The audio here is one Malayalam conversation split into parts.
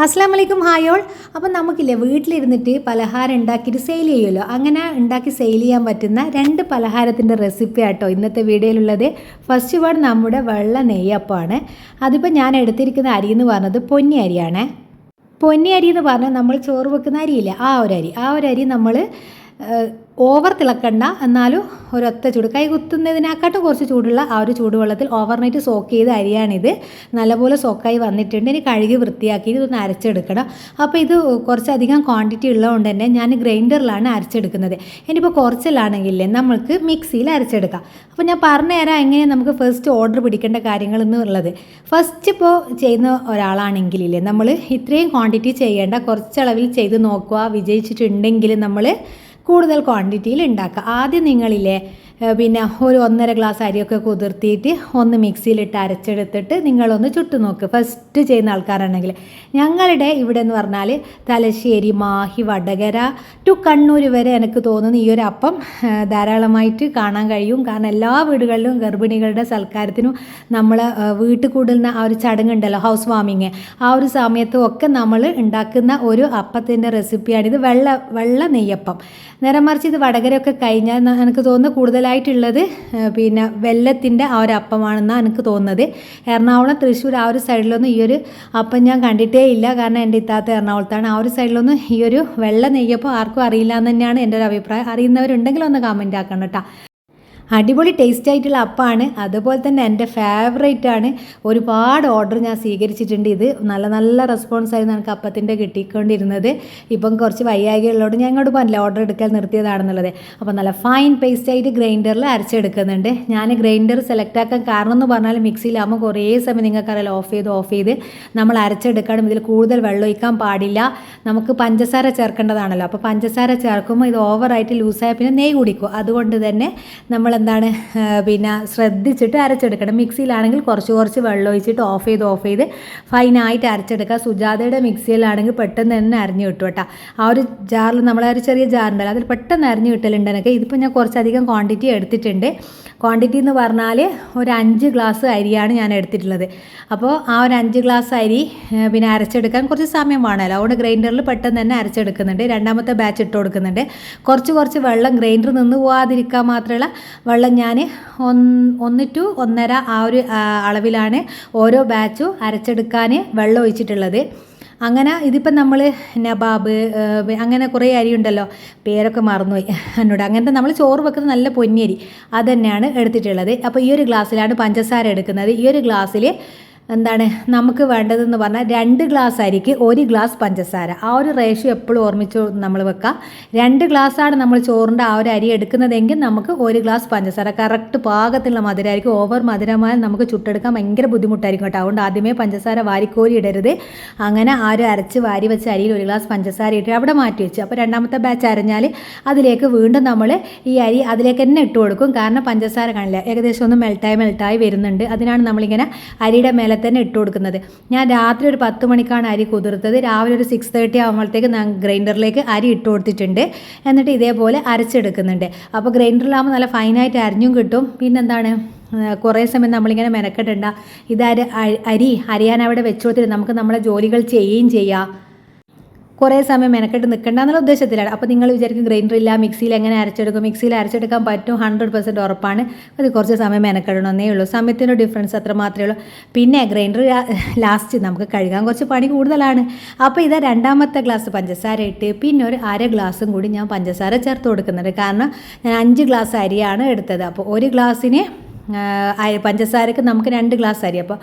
അസ്സാം വലൈക്കും ഹായോൾ അപ്പം നമുക്കില്ലേ വീട്ടിലിരുന്നിട്ട് പലഹാരം ഉണ്ടാക്കിയിട്ട് സെയിൽ ചെയ്യുമല്ലോ? അങ്ങനെ ഉണ്ടാക്കി സെയിൽ ചെയ്യാൻ പറ്റുന്ന രണ്ട് പലഹാരത്തിന്റെ റെസിപ്പി ആട്ടോ ഇന്നത്തെ വീഡിയോയിലുള്ളത്. ഫസ്റ്റ് വൺ നമ്മുടെ വെള്ള നെയ്യപ്പമാണ്. അതിപ്പോൾ ഞാൻ എടുത്തിരിക്കുന്ന അരി എന്ന് പറഞ്ഞത് പൊന്നി അരിയാണ്. പൊന്നി അരി എന്ന് പറഞ്ഞാൽ നമ്മൾ ചോറ് വെക്കുന്ന അരിയില്ല? ആ ഒരു അരി. ആ ഒരു അരി നമ്മൾ ഓവർ തിളക്കണ്ട. എന്നാലും ഒരൊത്ത ചൂട്. കൈ കുത്തുന്നതിനെക്കാട്ടും കുറച്ച് ചൂടുള്ള ആ ഒരു ചൂടുവെള്ളത്തിൽ ഓവർനൈറ്റ് സോക്ക് ചെയ്ത അരിയാണിത്. നല്ലപോലെ സോക്കായി വന്നിട്ടുണ്ട്. ഇനി കഴുകി വൃത്തിയാക്കി ഇതൊന്ന് അരച്ചെടുക്കണം. അപ്പോൾ ഇത് കുറച്ചധികം ക്വാണ്ടിറ്റി ഉള്ളതുകൊണ്ട് തന്നെ ഞാൻ ഗ്രൈൻഡറിലാണ് അരച്ചെടുക്കുന്നത്. ഇനിയിപ്പോൾ കുറച്ചിലാണെങ്കിലേ നമ്മൾക്ക് മിക്സിയിൽ അരച്ചെടുക്കാം. അപ്പോൾ ഞാൻ പറഞ്ഞു തരാം എങ്ങനെ നമുക്ക് ഫസ്റ്റ് ഓർഡർ പിടിക്കേണ്ട കാര്യങ്ങൾ എന്നുള്ളത്. ഫസ്റ്റ് ഇപ്പോൾ ചെയ്യുന്ന ഒരാളാണെങ്കിലില്ലേ നമ്മൾ ഇത്രയും ക്വാണ്ടിറ്റി ചെയ്യേണ്ട കുറച്ചളവിൽ ചെയ്ത് നോക്കുക വിജയിച്ചിട്ടുണ്ടെങ്കിൽ നമ്മൾ കൂടുതൽ ക്വാണ്ടിറ്റിയിൽ ഉണ്ടാക്കുക. ആദ്യം നിങ്ങളില്ലേ ഏഹ് പിന്നെ ഒരു ഒന്നര ഗ്ലാസ് അരിയൊക്കെ കുതിർത്തിയിട്ട് ഒന്ന് മിക്സിയിലിട്ട് അരച്ചെടുത്തിട്ട് നിങ്ങളൊന്ന് ചുട്ടു നോക്ക് ഫസ്റ്റ് ചെയ്യുന്ന ആൾക്കാരാണെങ്കിൽ. ഞങ്ങളുടെ ഇവിടെ എന്ന് പറഞ്ഞാൽ തലശ്ശേരി മാഹി വടകര ടു കണ്ണൂർ വരെ എനിക്ക് തോന്നുന്നു ഈ ഒരു അപ്പം ധാരാളമായിട്ട് കാണാൻ കഴിയും. കാരണം എല്ലാ വീടുകളിലും ഗർഭിണികളുടെ സൽക്കാരത്തിനും നമ്മൾ വീട്ടിൽ കൂടുന്ന ആ ഒരു ചടങ്ങുണ്ടല്ലോ ഹൗസ് വാമിങ് ആ ഒരു സമയത്തും ഒക്കെ നമ്മൾ ഉണ്ടാക്കുന്ന ഒരു അപ്പത്തിന്റെ റെസിപ്പിയാണിത് വെള്ള വെള്ള നെയ്യപ്പം. നേരെ മറിച്ച് ഇത് വടകരയൊക്കെ കഴിഞ്ഞാൽ എനിക്ക് തോന്നുന്നു കൂടുതലായിട്ടുള്ളത് പിന്നെ വെല്ലത്തിന്റെ ആ ഒരു അപ്പമാണെന്നാണ് എനിക്ക് തോന്നുന്നത്. എറണാകുളം തൃശ്ശൂർ ആ ഒരു സൈഡിലൊന്നും ഈ ഒരു അപ്പം ഞാൻ കണ്ടിട്ടേ ഇല്ല. കാരണം എന്റെ ഇത്താത്ത എറണാകുളത്താണ്. ആ ഒരു സൈഡിലൊന്നും ഈ ഒരു വെള്ള നെയ്യപ്പം ആർക്കും അറിയില്ല എന്ന് തന്നെയാണ് എന്റെ ഒരു അഭിപ്രായം. അറിയുന്നവരുണ്ടെങ്കിൽ ഒന്ന് കമന്റ് ആക്കണം കേട്ടോ. അടിപൊളി ടേസ്റ്റ് ആയിട്ടുള്ള അപ്പമാണ് അതുപോലെ തന്നെ എന്റെ ഫേവറേറ്റ് ആണ്. ഒരുപാട് ഓർഡർ ഞാൻ സ്വീകരിച്ചിട്ടുണ്ട്. ഇത് നല്ല നല്ല റെസ്പോൺസ് ആയിരുന്നു എനിക്ക് അപ്പത്തിന്റെ കിട്ടിക്കൊണ്ടിരുന്നത്. ഇപ്പം കുറച്ച് വയ്യായികളുള്ളതുകൊണ്ട് ഞാൻ ഇങ്ങോട്ട് പറഞ്ഞില്ല ഓർഡർ എടുക്കാൻ നിർത്തിയതാണെന്നുള്ളത്. അപ്പോൾ നല്ല ഫൈൻ പേസ്റ്റ് ആയിട്ട് ഗ്രൈൻഡറിൽ അരച്ചെടുക്കുന്നുണ്ട്. ഞാൻ ഗ്രൈൻഡർ സെലക്ട് ആക്കാൻ കാരണം എന്ന് പറഞ്ഞാൽ മിക്സിയിലാകുമ്പോൾ കുറേ സമയം നിങ്ങൾക്കറിയാലോ ഓഫ് ചെയ്ത് ഓഫ് ചെയ്ത് നമ്മൾ അരച്ചെടുക്കണം ഇതിൽ കൂടുതൽ വെള്ളം ഒഴിക്കാൻ പാടില്ല. നമുക്ക് പഞ്ചസാര ചേർക്കേണ്ടതാണല്ലോ. അപ്പോൾ പഞ്ചസാര ചേർക്കുമ്പോൾ ഇത് ഓവറായിട്ട് ലൂസായ പിന്നെ നെയ് കുടിക്കും. അതുകൊണ്ട് തന്നെ നമ്മൾ എന്താണ് പിന്നെ ശ്രദ്ധിച്ചിട്ട് അരച്ചെടുക്കണം. മിക്സിയിലാണെങ്കിൽ കുറച്ച് കുറച്ച് വെള്ളം ഒഴിച്ചിട്ട് ഓഫ് ചെയ്ത് ഓഫ് ചെയ്ത് ഫൈനായിട്ട് അരച്ചെടുക്കുക. സുജാതയുടെ മിക്സിയിലാണെങ്കിൽ പെട്ടെന്ന് തന്നെ അരിഞ്ഞു കിട്ടും കേട്ടോ. ആ ഒരു ജാറിൽ നമ്മളെ ഒരു ചെറിയ ജാറുണ്ടല്ലോ അതിൽ പെട്ടെന്ന് അരിഞ്ഞു കിട്ടലുണ്ടെന്നൊക്കെ ഇതിപ്പോൾ ഞാൻ കുറച്ചധികം ക്വാണ്ടിറ്റി എടുത്തിട്ടുണ്ട്. ക്വാണ്ടിറ്റി എന്ന് പറഞ്ഞാൽ ഒരു അഞ്ച് ഗ്ലാസ് അരിയാണ് ഞാൻ എടുത്തിട്ടുള്ളത്. അപ്പോൾ ആ ഒരു അഞ്ച് ഗ്ലാസ് അരി പിന്നെ അരച്ചെടുക്കാൻ കുറച്ച് സമയം വേണമല്ലോ. അതുകൊണ്ട് ഗ്രൈൻഡറിൽ പെട്ടെന്ന് തന്നെ അരച്ചെടുക്കുന്നുണ്ട്. രണ്ടാമത്തെ ബാച്ച് ഇട്ട് കൊടുക്കുന്നുണ്ട്. കുറച്ച് കുറച്ച് വെള്ളം ഗ്രൈൻഡർ നിന്ന് പോവാതിരിക്കാൻ മാത്രമുള്ള വെള്ളം ഞാൻ ഒന്ന് ടു ഒന്നര ആ ഒരു അളവിലാണ് ഓരോ ബാച്ചും അരച്ചെടുക്കാൻ വെള്ളം ഒഴിച്ചിട്ടുള്ളത്. അങ്ങനെ ഇതിപ്പം നമ്മൾ നബാബ് അങ്ങനെ കുറേ അരി ഉണ്ടല്ലോ. പേരൊക്കെ മറന്നുപോയി. എന്നോട് അങ്ങനത്തെ നമ്മൾ ചോറ് വെക്കുന്ന നല്ല പൊന്നിയരി അത് തന്നെയാണ് എടുത്തിട്ടുള്ളത്. അപ്പോൾ ഈ ഒരു ഗ്ലാസ്സിലാണ് പഞ്ചസാര എടുക്കുന്നത്. ഈ ഒരു ഗ്ലാസ്സിൽ എന്താണ്? നമുക്ക് വേണ്ടതെന്ന് പറഞ്ഞാൽ രണ്ട് ഗ്ലാസ് അരിക്ക് ഒരു ഗ്ലാസ് പഞ്ചസാര. ആ ഒരു റേഷ്യോ എപ്പോഴും ഓർമ്മിച്ച് നമ്മൾ വെക്കാം. രണ്ട് ഗ്ലാസ്സാണ് നമ്മൾ ചോറിന്റെ ആ ഒരു അരി എടുക്കുന്നതെങ്കിൽ നമുക്ക് ഒരു ഗ്ലാസ് പഞ്ചസാര. കറക്റ്റ് പാകത്തിലുള്ള മധുരമായിരിക്കും ഓവർ മധുരമായാൽ നമുക്ക് ചുട്ടെടുക്കാൻ ഭയങ്കര ബുദ്ധിമുട്ടായിരിക്കും കേട്ടോ. അതുകൊണ്ട് ആദ്യമേ പഞ്ചസാര വാരിക്കോരി ഇടരുത്. അങ്ങനെ ആ ഒരു അരച്ച് വാരി വെച്ച അരിയിൽ ഒരു ഗ്ലാസ് പഞ്ചസാര ഇട്ട് അവിടെ മാറ്റി വെച്ചു. അപ്പോൾ രണ്ടാമത്തെ ബാച്ച് അരഞ്ഞാൽ അതിലേക്ക് വീണ്ടും നമ്മൾ ഈ അരി അതിലേക്ക് തന്നെ ഇട്ട് കൊടുക്കും. കാരണം പഞ്ചസാര കാണില്ല. ഏകദേശം ഒന്ന് മെൽട്ടായി മെൽട്ടായി വരുന്നുണ്ട്. അതിനാണ് നമ്മളിങ്ങനെ അരിയുടെ മേലെ തന്നെ ഇട്ട് കൊടുക്കുന്നത്. ഞാൻ രാത്രി ഒരു പത്ത് മണിക്കാണ് അരി കുതിർത്തത്. രാവിലെ ഒരു സിക്സ് തേർട്ടി ആകുമ്പോഴത്തേക്ക് ഞാൻ ഗ്രൈൻഡറിലേക്ക് അരി ഇട്ട് കൊടുത്തിട്ടുണ്ട്. എന്നിട്ട് ഇതേപോലെ അരച്ചെടുക്കുന്നുണ്ട്. അപ്പോൾ ഗ്രൈൻഡറിലാകുമ്പോൾ നല്ല ഫൈനായിട്ട് അരിഞ്ഞും കിട്ടും. പിന്നെന്താണ്? കുറേ സമയം നമ്മളിങ്ങനെ മെനക്കെട്ടണ്ട ഇത് അരി അരി അരിയാൻ അവിടെ വെച്ചു കൊടുത്തിട്ട് നമുക്ക് നമ്മളെ ജോലികൾ ചെയ്യുകയും ചെയ്യാം. കുറേ സമയം മെനക്കെട്ട് നിൽക്കണ്ട എന്നുള്ള ഉദ്ദേശത്തിലാണ്. അപ്പോൾ നിങ്ങൾ വിചാരിക്കും ഗ്രൈൻഡർ ഇല്ല മിക്സിയിൽ എങ്ങനെ അരച്ചെടുക്കും? മിക്സിയിൽ അരച്ചെടുക്കാൻ പറ്റും ഹൺഡ്രഡ് പെർസെന്റ് ഉറപ്പാണ്. അത് കുറച്ച് സമയം മെനക്കെടണമെന്നേ ഉള്ളൂ. സമയത്തിന്റെ ഡിഫറൻസ് അത്ര മാത്രമേ ഉള്ളൂ. പിന്നെ ഗ്രൈൻഡർ ലാസ്റ്റ് നമുക്ക് കഴുകാൻ കുറച്ച് പണി കൂടുതലാണ്. അപ്പോൾ ഇതാ രണ്ടാമത്തെ ഗ്ലാസ് പഞ്ചസാര ഇട്ട് പിന്നെ ഒരു അര ഗ്ലാസും കൂടി ഞാൻ പഞ്ചസാര ചേർത്ത് കൊടുക്കുന്നുണ്ട്. കാരണം ഞാൻ അഞ്ച് ഗ്ലാസ് അരിയാണ് എടുത്തത്. അപ്പോൾ ഒരു ഗ്ലാസ്സിന് പഞ്ചസാരക്ക് നമുക്ക് രണ്ട് ഗ്ലാസ് അരി. അപ്പോൾ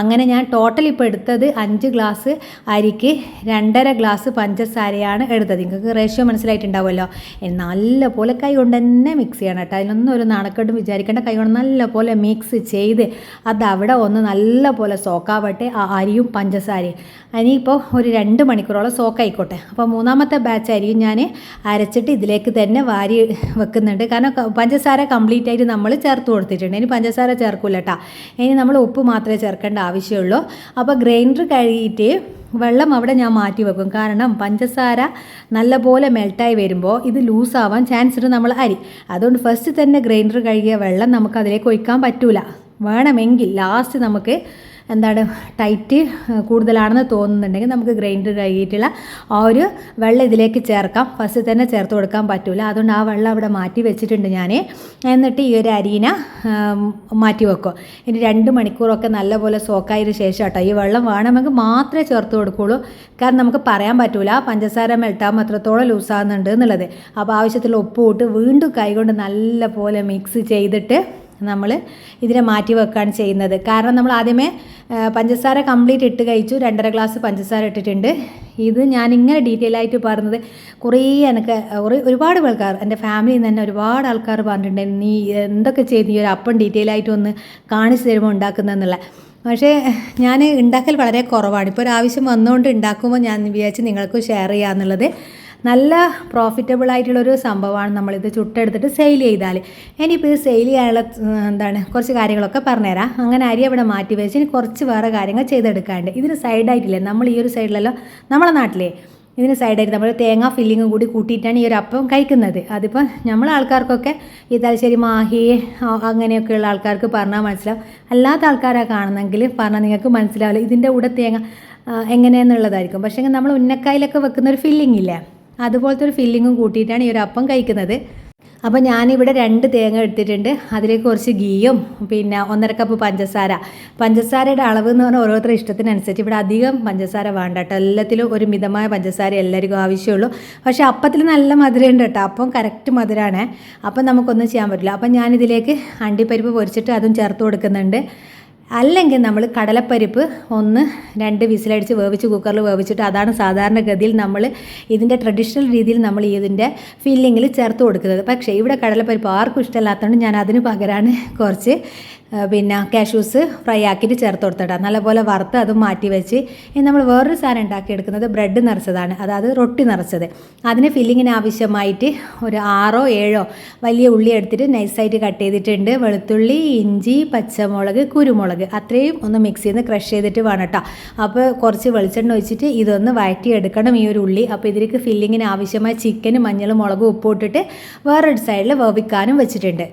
അങ്ങനെ ഞാൻ ടോട്ടൽ ഇപ്പോൾ എടുത്തത് അഞ്ച് ഗ്ലാസ് അരിക്ക് രണ്ടര ഗ്ലാസ് പഞ്ചസാരയാണ് എടുത്തത്. നിങ്ങൾക്ക് റേഷ്യോ മനസ്സിലായിട്ടുണ്ടാവുമല്ലോ? നല്ല പോലെ കൈ കൊണ്ട് തന്നെ മിക്സ് ചെയ്യണം കേട്ടോ. അതിനൊന്നും ഒരു നാണക്കെട്ടും വിചാരിക്കേണ്ട. കൈ കൊണ്ട് നല്ല പോലെ മിക്സ് ചെയ്ത് അത് അവിടെ ഒന്ന് നല്ല പോലെ സോക്കാവട്ടെ ആ അരിയും പഞ്ചസാരയും. ഇനിയിപ്പോൾ ഒരു രണ്ട് മണിക്കൂറോളം സോക്കായിക്കോട്ടെ അപ്പോൾ മൂന്നാമത്തെ ബാച്ച് അരിയും ഞാൻ അരച്ചിട്ട് ഇതിലേക്ക് തന്നെ വാരി വെക്കുന്നുണ്ട്. കാരണം പഞ്ചസാര കംപ്ലീറ്റ് ആയിട്ട് നമ്മൾ ചേർത്ത് കൊടുത്തിട്ടുണ്ട്. ഇനി പഞ്ചസാര ചേർക്കില്ല കേട്ടോ ഇനി നമ്മൾ ഉപ്പ് മാത്രമേ ചേർക്കേണ്ട ആവശ്യമുള്ളൂ. അപ്പോൾ ഗ്രൈൻഡർ കഴുകിയിട്ട് വെള്ളം അവിടെ ഞാൻ മാറ്റി വെക്കും. കാരണം പഞ്ചസാര നല്ലപോലെ മെൽട്ടായി വരുമ്പോൾ ഇത് ലൂസാവാൻ ചാൻസ് ഉണ്ട് നമ്മൾ അരി. അതുകൊണ്ട് ഫസ്റ്റ് തന്നെ ഗ്രൈൻഡർ കഴുകിയ വെള്ളം നമുക്ക് അതിലേക്ക് ഒഴിക്കാൻ പറ്റൂല. വേണമെങ്കിൽ ലാസ്റ്റ് നമുക്ക് എന്താണ് ടൈറ്റ് കൂടുതലാണെന്ന് തോന്നുന്നുണ്ടെങ്കിൽ നമുക്ക് ഗ്രൈൻഡർ ആയിട്ടുള്ള ആ ഒരു വെള്ളം ഇതിലേക്ക് ചേർക്കാം. ഫസ്റ്റ് തന്നെ ചേർത്ത് കൊടുക്കാൻ പറ്റില്ല അതുകൊണ്ട് ആ വെള്ളം അവിടെ മാറ്റി വെച്ചിട്ടുണ്ട് ഞാൻ എന്നിട്ട് ഈ ഒരു അരീന മാറ്റി വെക്കും. ഇനി രണ്ട് മണിക്കൂറൊക്കെ നല്ലപോലെ സോക്കായതിന് ശേഷം കേട്ടോ ഈ വെള്ളം വേണമെങ്കിൽ മാത്രമേ ചേർത്ത് കൊടുക്കുള്ളൂ. കാരണം നമുക്ക് പറയാൻ പറ്റില്ല പഞ്ചസാര മെൽട്ടാൻ അത്രത്തോളം ലൂസാകുന്നുണ്ട് എന്നുള്ളത്. അപ്പോൾ ആവശ്യത്തിൽ ഉപ്പ് ഇട്ട് വീണ്ടും കൈകൊണ്ട് നല്ലപോലെ മിക്സ് ചെയ്തിട്ട് നമ്മൾ ഇതിനെ മാറ്റി വെക്കുകയാണ് ചെയ്യുന്നത്. കാരണം നമ്മൾ ആദ്യമേ പഞ്ചസാര കംപ്ലീറ്റ് ഇട്ട് കഴിച്ചു. രണ്ടര ഗ്ലാസ് പഞ്ചസാര ഇട്ടിട്ടുണ്ട്. ഇത് ഞാൻ ഇങ്ങനെ ഡീറ്റെയിൽ ആയിട്ട് പറഞ്ഞത് കുറേ എനിക്ക് ഒരുപാട് ആൾക്കാർ എന്റെ ഫാമിലിയിൽ നിന്ന് തന്നെ ഒരുപാട് ആൾക്കാർ പറഞ്ഞിട്ടുണ്ട് നീ എന്തൊക്കെ ചെയ്ത് ഈ ഒരു അപ്പം ഡീറ്റെയിൽ ആയിട്ട് ഒന്ന് കാണിച്ചു തരുമ്പോൾ ഉണ്ടാക്കുന്നതെന്നുള്ള പക്ഷേ ഞാൻ ഉണ്ടാക്കൽ വളരെ കുറവാണ്. ഇപ്പോൾ ഒരു ആവശ്യം വന്നുകൊണ്ട് ഉണ്ടാക്കുമ്പോൾ ഞാൻ വിചാരിച്ച് നിങ്ങൾക്ക് ഷെയർ ചെയ്യാന്നുള്ളത്. നല്ല പ്രോഫിറ്റബിൾ ആയിട്ടുള്ളൊരു സംഭവമാണ് നമ്മളിത് ചുട്ടെടുത്തിട്ട് സെയിൽ ചെയ്താൽ ഇനിയിപ്പോൾ ഇത് സെയിൽ ചെയ്യാനുള്ള എന്താണ് കുറച്ച് കാര്യങ്ങളൊക്കെ പറഞ്ഞുതരാം. അങ്ങനെ അരി അവിടെ മാറ്റി വെച്ച് ഇനി കുറച്ച് വേറെ കാര്യങ്ങൾ ചെയ്തെടുക്കാണ്ട്. ഇതിന് സൈഡായിട്ടില്ലേ നമ്മൾ ഈ ഒരു സൈഡിലല്ലോ നമ്മളെ നാട്ടിലെ. ഇതിന് സൈഡായിട്ട് നമ്മൾ തേങ്ങ ഫില്ലിങ്ങും കൂടി കൂട്ടിയിട്ടാണ് ഈ ഒരു അപ്പം കഴിക്കുന്നത്. അതിപ്പോൾ നമ്മളെ ആൾക്കാർക്കൊക്കെ ഈ തലശ്ശേരി മാഹി അങ്ങനെയൊക്കെയുള്ള ആൾക്കാർക്ക് പറഞ്ഞാൽ മനസ്സിലാവും. അല്ലാത്ത ആൾക്കാരാണ് കാണുന്നെങ്കിൽ പറഞ്ഞാൽ നിങ്ങൾക്ക് മനസ്സിലാവില്ല. ഇതിന്റെ കൂടെ തേങ്ങ എങ്ങനെയെന്നുള്ളതായിരിക്കും. പക്ഷേ നമ്മൾ ഉന്നക്കായിലൊക്കെ വെക്കുന്ന ഒരു ഫില്ലിംഗ് ഇല്ലേ? അതുപോലത്തെ ഒരു ഫില്ലിങ്ങും കൂട്ടിയിട്ടാണ് ഈ ഒരു അപ്പം കഴിക്കുന്നത്. അപ്പോൾ ഞാനിവിടെ രണ്ട് തേങ്ങ എടുത്തിട്ടുണ്ട്. അതിലേക്ക് കുറച്ച് ഗീയും പിന്നെ ഒന്നര കപ്പ് പഞ്ചസാര. പഞ്ചസാരയുടെ അളവ് എന്ന് പറഞ്ഞാൽ ഓരോരുത്തരുടെ ഇഷ്ടത്തിനനുസരിച്ച്. ഇവിടെ അധികം പഞ്ചസാര വേണ്ട കേട്ടോ. എല്ലാത്തിലും ഒരു മിതമായ പഞ്ചസാര എല്ലാവർക്കും ആവശ്യമുള്ളൂ. പക്ഷേ അപ്പത്തിൽ നല്ല മധുരം ഉണ്ട് കേട്ടോ. അപ്പം കറക്റ്റ് മധുരമാണ് അപ്പം നമുക്കൊന്നും ചെയ്യാൻ പറ്റില്ല. അപ്പം ഞാനിതിലേക്ക് അണ്ടിപ്പരിപ്പ് പൊരിച്ചിട്ട് അതും ചേർത്ത് കൊടുക്കുന്നുണ്ട്. അല്ലെങ്കിൽ നമ്മൾ കടലപ്പരിപ്പ് ഒന്ന് രണ്ട് വിസിലടിച്ച് വേവിച്ച് കുക്കറിൽ വേവിച്ചിട്ട് അതാണ് സാധാരണഗതിയിൽ നമ്മൾ ഇതിന്റെ ട്രഡീഷണൽ രീതിയിൽ നമ്മൾ ഇതിന്റെ ഫില്ലിങ്ങിൽ ചേർത്ത് കൊടുക്കുന്നത്. പക്ഷേ ഇവിടെ കടലപ്പരിപ്പ് ആർക്കും ഇഷ്ടമല്ലാത്തതുകൊണ്ട് ഞാൻ അതിന് പകരമാണ് കുറച്ച് പിന്നെ കാഷ്യൂസ് ഫ്രൈ ആക്കിയിട്ട് ചേർത്ത് കൊടുത്തിട്ടാ നല്ലപോലെ വറുത്ത് അത് മാറ്റി വെച്ച് ഇനി നമ്മൾ വേറൊരു സാധനം ഉണ്ടാക്കിയെടുക്കുന്നത് ബ്രെഡ് നിറച്ചതാണ്. അതായത് റൊട്ടി നിറച്ചത്. അതിന് ഫില്ലിങ്ങിന് ആവശ്യമായിട്ട് ഒരു ആറോ ഏഴോ വലിയ ഉള്ളി എടുത്തിട്ട് നൈസായിട്ട് കട്ട് ചെയ്തിട്ടുണ്ട്. വെളുത്തുള്ളി ഇഞ്ചി പച്ചമുളക് കുരുമുളക് അത്രയും ഒന്ന് മിക്സ് ചെയ്ത് ക്രഷ് ചെയ്തിട്ട് വേണം കേട്ടോ അപ്പോൾ കുറച്ച് വെളിച്ചെണ്ണ ഒഴിച്ചിട്ട് ഇതൊന്ന് വഴറ്റി എടുക്കണം ഈ ഒരു ഉള്ളി. അപ്പോൾ ഇതിലേക്ക് ഫില്ലിങ്ങിന് ആവശ്യമായ ചിക്കനും മഞ്ഞളും മുളകും ഉപ്പും ഇട്ടിട്ട് വേറൊരു സൈഡിൽ വേവിക്കാനും വെച്ചിട്ടുണ്ട്.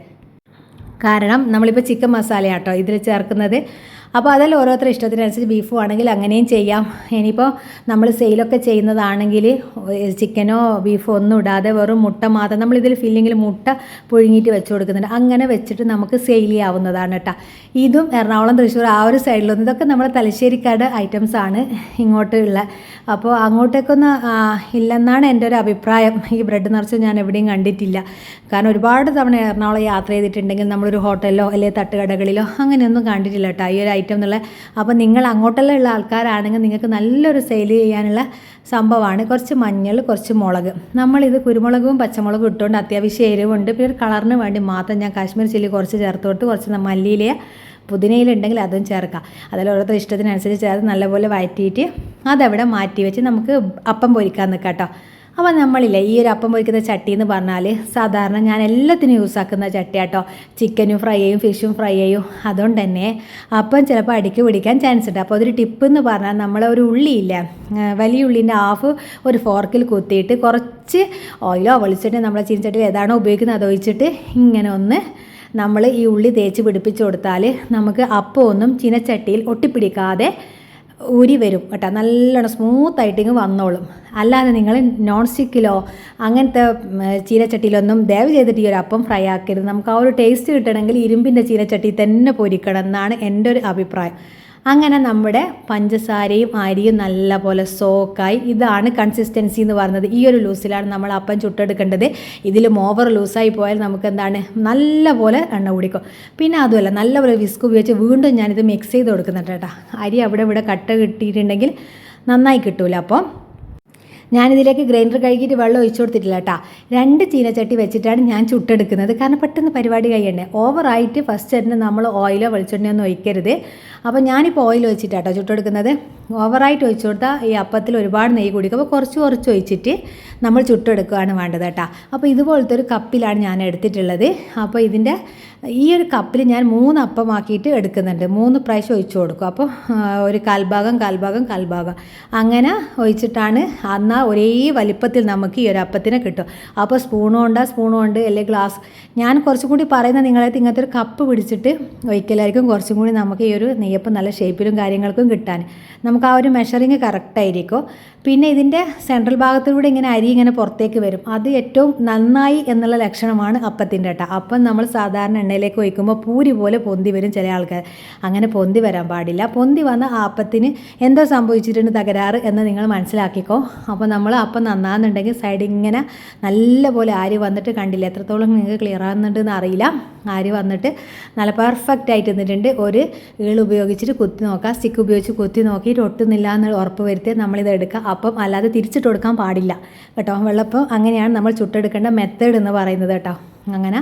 കാരണം നമ്മളിപ്പോൾ ചിക്കൻ മസാലയാട്ടോ ഇതിൽ ചേർക്കുന്നത്. അപ്പോൾ അതെല്ലാം ഓരോരുത്തരുടെ ഇഷ്ടത്തിനനുസരിച്ച് ബീഫ് ആണെങ്കിൽ അങ്ങനെയും ചെയ്യാം. ഇനിയിപ്പോൾ നമ്മൾ സെയിലൊക്കെ ചെയ്യുന്നതാണെങ്കിൽ ചിക്കനോ ബീഫോ ഒന്നും ഇടാതെ വെറും മുട്ട മാത്രം. നമ്മളിതിൽ ഫില്ലിങ്ങിൽ മുട്ട പുഴുങ്ങിയിട്ട് വെച്ച് കൊടുക്കുന്നുണ്ട്. അങ്ങനെ വെച്ചിട്ട് നമുക്ക് സെയിൽ ചെയ്യാവുന്നതാണ് കേട്ടോ ഇതും എറണാകുളം തൃശ്ശൂർ ആ ഒരു സൈഡിലൊന്നും ഇതൊക്കെ നമ്മുടെ തലശ്ശേരിക്കാട് ഐറ്റംസ് ആണ് ഇങ്ങോട്ടുള്ള. അപ്പോൾ അങ്ങോട്ടേക്കൊന്ന് ഇല്ലെന്നാണ് എന്റെ ഒരു അഭിപ്രായം. ഈ ബ്രെഡ് നിറച്ച് ഞാൻ എവിടെയും കണ്ടിട്ടില്ല. കാരണം ഒരുപാട് തവണ എറണാകുളം യാത്ര ചെയ്തിട്ടുണ്ടെങ്കിൽ നമ്മളൊരു ഹോട്ടലിലോ അല്ലെങ്കിൽ തട്ടുകടകളിലോ അങ്ങനെയൊന്നും കണ്ടിട്ടില്ല കേട്ടോ ഈ ഒരു ഐറ്റം എന്നുള്ള. അപ്പോൾ നിങ്ങൾ അങ്ങോട്ടെല്ലാം ഉള്ള ആൾക്കാരാണെങ്കിൽ നിങ്ങൾക്ക് നല്ലൊരു സെയിൽ ചെയ്യാനുള്ള സംഭവമാണ്. കുറച്ച് മഞ്ഞൾ കുറച്ച് മുളക്. നമ്മളിത് കുരുമുളകും പച്ചമുളകും ഇട്ടുകൊണ്ട് അത്യാവശ്യം എരിവുണ്ട്. പിന്നെ കളറിന് വേണ്ടി മാത്രം ഞാൻ കാശ്മീർ ചില്ലി കുറച്ച് ചേർത്ത് കൊടുത്ത് കുറച്ച് മല്ലിയില പുതിനയിലുണ്ടെങ്കിൽ അതും ചേർക്കാം. അതിൽ ഓരോരുത്തർ ഇഷ്ടത്തിനനുസരിച്ച് ചേർത്ത് നല്ലപോലെ വഴറ്റിയിട്ട് അതവിടെ മാറ്റി വെച്ച് നമുക്ക് അപ്പം പൊരിക്കാൻ നിൽക്കാം കേട്ടോ. അപ്പോൾ നമ്മളില്ലേ ഈ ഒരു അപ്പം പൊരിക്കുന്ന ചട്ടി എന്ന് പറഞ്ഞാൽ സാധാരണ ഞാൻ എല്ലാത്തിനും യൂസ് ആക്കുന്ന ചട്ടിയാട്ടോ. ചിക്കനും ഫ്രൈ ചെയ്യും ഫിഷും ഫ്രൈ ചെയ്യും അതുകൊണ്ട് തന്നെ അപ്പം ചിലപ്പോൾ അടിക്ക് പിടിക്കാൻ ചാൻസ് ഉണ്ട്. അപ്പോൾ അതൊരു ടിപ്പ് എന്ന് പറഞ്ഞാൽ നമ്മൾ ഒരു ഉള്ളിയില്ലേ വലിയ ഉള്ളിന്റെ ഹാഫ് ഒരു ഫോർക്കിൽ കുത്തിയിട്ട് കുറച്ച് ഓയിലോ വെളിച്ചിട്ട് നമ്മളെ ചീനച്ചട്ടിയിൽ ഏതാണോ ഉപയോഗിക്കുന്നത് അത് ഒഴിച്ചിട്ട് ഇങ്ങനെ ഒന്ന് നമ്മൾ ഈ ഉള്ളി തേച്ച് പിടിപ്പിച്ച് കൊടുത്താൽ നമുക്ക് അപ്പം ഒന്നും ചീനച്ചട്ടിയിൽ ഒട്ടിപ്പിടിക്കാതെ ഊരി വരും കേട്ടോ. നല്ലോണം സ്മൂത്തായിട്ട് ഇങ്ങ് വന്നോളും. അല്ലാതെ നിങ്ങൾ നോൺ സ്റ്റിക്കിലോ അങ്ങനത്തെ ചീനച്ചട്ടിയിലൊന്നും ദയവ് ചെയ്തിട്ട് ഈ ഒരു അപ്പം ഫ്രൈ ആക്കരുത്. നമുക്ക് ആ ഒരു ടേസ്റ്റ് കിട്ടണമെങ്കിൽ ഇരുമ്പിന്റെ ചീനച്ചട്ടി തന്നെ പൊരിക്കണം എന്നാണ് എന്റെ ഒരു അഭിപ്രായം. അങ്ങനെ നമ്മുടെ പഞ്ചസാരയും അരിയും നല്ലപോലെ സോക്കായി ഇതാണ് കൺസിസ്റ്റൻസി എന്ന് പറയുന്നത്. ഈ ഒരു ലൂസിലാണ് നമ്മൾ അപ്പം ചുട്ടെടുക്കേണ്ടത്. ഇതിലും ഓവർ ലൂസായി പോയാൽ നമുക്ക് എന്താണ്? നല്ലപോലെ എണ്ണ കുടിക്കും. പിന്നെ അതുമല്ല നല്ലപോലെ വിസ്ക് ഉപയോഗിച്ച് വീണ്ടും ഞാനിത് മിക്സ് ചെയ്ത് കൊടുക്കുന്നുണ്ട് കേട്ടോ. അരി അവിടെ ഇവിടെ കട്ട കിട്ടിയിട്ടുണ്ടെങ്കിൽ നന്നായി കിട്ടൂല അപ്പം. ഞാനിതിലേക്ക് ഗ്രൈൻഡർ കഴുകിയിട്ട് വെള്ളം ഒഴിച്ചു കൊടുത്തിട്ടില്ല കേട്ടോ. രണ്ട് ചീനച്ചട്ടി വെച്ചിട്ടാണ് ഞാൻ ചുട്ടെടുക്കുന്നത്. കാരണം പെട്ടെന്ന് പരിപാടി കഴിയണ്ടേ. ഓവറായിട്ട് ഫസ്റ്റ് തന്നെ നമ്മൾ ഓയിലോ വെളിച്ചെണ്ണയോ ഒന്നും ഒഴിക്കരുത്. അപ്പോൾ ഞാനിപ്പോൾ ഓയിൽ ഒഴിച്ചിട്ടാട്ടോ ചുട്ടെടുക്കുന്നത്. ഓവറായിട്ട് ഒഴിച്ചു കൊടുത്താൽ ഈ അപ്പത്തിൽ ഒരുപാട് നെയ്യ് കുടിക്കും അപ്പോൾ കുറച്ച് കുറച്ച് ഒഴിച്ചിട്ട് നമ്മൾ ചുട്ടെടുക്കുകയാണ് വേണ്ടത് കേട്ടോ. അപ്പോൾ ഇതുപോലത്തെ ഒരു കപ്പിലാണ് ഞാൻ എടുത്തിട്ടുള്ളത്. അപ്പോൾ ഇതിന്റെ ഈ ഒരു കപ്പിൽ ഞാൻ മൂന്ന് അപ്പമാക്കിയിട്ട് എടുക്കുന്നുണ്ട്. മൂന്ന് പ്രാവശ്യം ഒഴിച്ചു കൊടുക്കും. അപ്പോൾ ഒരു കാൽഭാഗം കാൽഭാഗം കാൽഭാഗം. അങ്ങനെ ഒഴിച്ചിട്ടാണ് എന്നാൽ ഒരേ വലിപ്പത്തിൽ നമുക്ക് ഈ ഒരു അപ്പത്തിനെ കിട്ടും അപ്പോൾ സ്പൂണും ഉണ്ട് സ്പൂണും ഉണ്ട് അല്ലെങ്കിൽ ഗ്ലാസ് ഞാൻ കുറച്ചും കൂടി പറയുന്നത് നിങ്ങളെ ഇങ്ങനത്തെ ഒരു കപ്പ് പിടിച്ചിട്ട് ഒഴിക്കലായിരിക്കും കുറച്ചും കൂടി നമുക്ക് ഈ ഒരു നെയ്യപ്പം നല്ല ഷേപ്പിലും കാര്യങ്ങൾക്കും കിട്ടാൻ. നമുക്ക് ആ ഒരു മെഷറിങ് കറക്റ്റായിരിക്കും പിന്നെ ഇതിന്റെ സെൻട്രൽ ഭാഗത്തിലൂടെ ഇങ്ങനെ അരി ഇങ്ങനെ പുറത്തേക്ക് വരും. അത് ഏറ്റവും നന്നായി എന്നുള്ള ലക്ഷണമാണ് അപ്പത്തിന്റെ കേട്ടോ അപ്പം നമ്മൾ സാധാരണ എണ്ണയിലേക്ക് ഒഴിക്കുമ്പോൾ പൂരി പോലെ പൊന്തി വരും ചില ആൾക്കാർ. അങ്ങനെ പൊന്തി വരാൻ പാടില്ല. പൊന്തി വന്ന അപ്പത്തിന് എന്തോ സംഭവിച്ചിട്ടുണ്ട് തകരാറ് എന്ന് നിങ്ങൾ മനസ്സിലാക്കിക്കോ. അപ്പോൾ നമ്മൾ അപ്പം നന്നാകുന്നുണ്ടെങ്കിൽ സൈഡ് ഇങ്ങനെ നല്ല പോലെ ആര് വന്നിട്ട് കണ്ടില്ല? എത്രത്തോളം നിങ്ങൾക്ക് ക്ലിയർ ആകുന്നുണ്ടെന്ന് അറിയില്ല. ആര് വന്നിട്ട് നല്ല പെർഫെക്റ്റ് ആയിട്ട് നിന്നിട്ടുണ്ട്. ഒരു ഈൾ ഉപയോഗിച്ചിട്ട് കുത്തി നോക്കാം. സ്റ്റിക്ക് ഉപയോഗിച്ച് കുത്തി നോക്കിയിട്ട് ഒട്ടുന്നില്ല എന്ന് ഉറപ്പ് വരുത്തി നമ്മളിത് എടുക്കുക അപ്പം അല്ലാതെ തിരിച്ചിട്ട് കൊടുക്കാൻ പാടില്ല. കേട്ടോ വെള്ളപ്പം അങ്ങനെയാണ് നമ്മൾ ചുട്ടെടുക്കേണ്ട മെത്തേഡ് എന്ന് പറയുന്നത് കേട്ടോ. അങ്ങനെ